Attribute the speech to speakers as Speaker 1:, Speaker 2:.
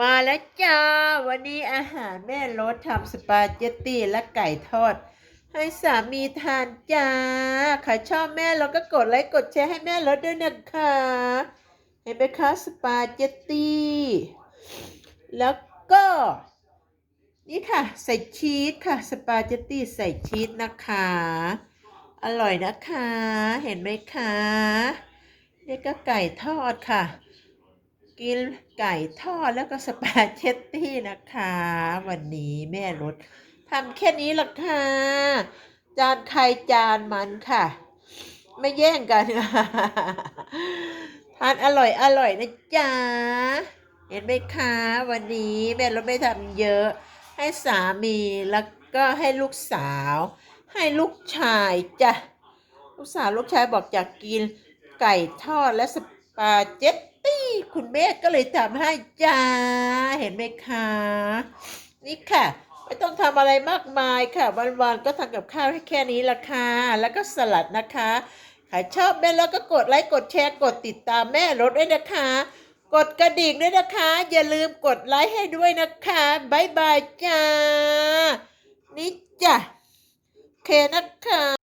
Speaker 1: มาแล้วจ้า วันนี้อาหารแม่รสทำสปาเกตตี้และไก่ทอด ให้สามีทานจ้าใครชอบแม่เราก็กดไลค์กดแชร์ให้แม่รสด้วยนะคะ เห็นไหมคะสปาเกตตี้ แล้วก็ นี่ค่ะ ใส่ชีสค่ะ สปาเกตตี้ใส่ชีสนะคะ อร่อยนะคะ เห็นไหมคะ นี่ก็ไก่ทอดค่ะ กินไก่ทอดแล้วก็สปาเกตตี้นะคะ วันนี้แม่รถทำแค่นี้ละค่ะ จานใครจานมันค่ะ ไม่แย่งกันทานอร่อยอร่อยนะจ๊ะ เห็นไหมคะวันนี้แม่รถไม่ทำเยอะ ให้สามีแล้วก็ให้ลูกสาว ให้ลูกชายจ้ะลูกสาวลูกชายบอกอยากกินไก่ทอดและสปาเกตตี้ คุณแม่ก็เลยทำให้จ้า เห็นไหมคะ นี่ค่ะ ไม่ต้องทำอะไรมากมายค่ะ วันๆก็ทำกับข้าวให้แค่นี้ละค่ะ แล้วก็สลัดนะคะใครชอบแม่แล้วก็กดไลค์กดแชร์กดติดตามแม่รถด้วยนะคะ กดกระดิ่งด้วยนะคะ อย่าลืมกดไลค์ให้ด้วยนะคะบายบายจ้า นี่จ้ะโอเคนะคะ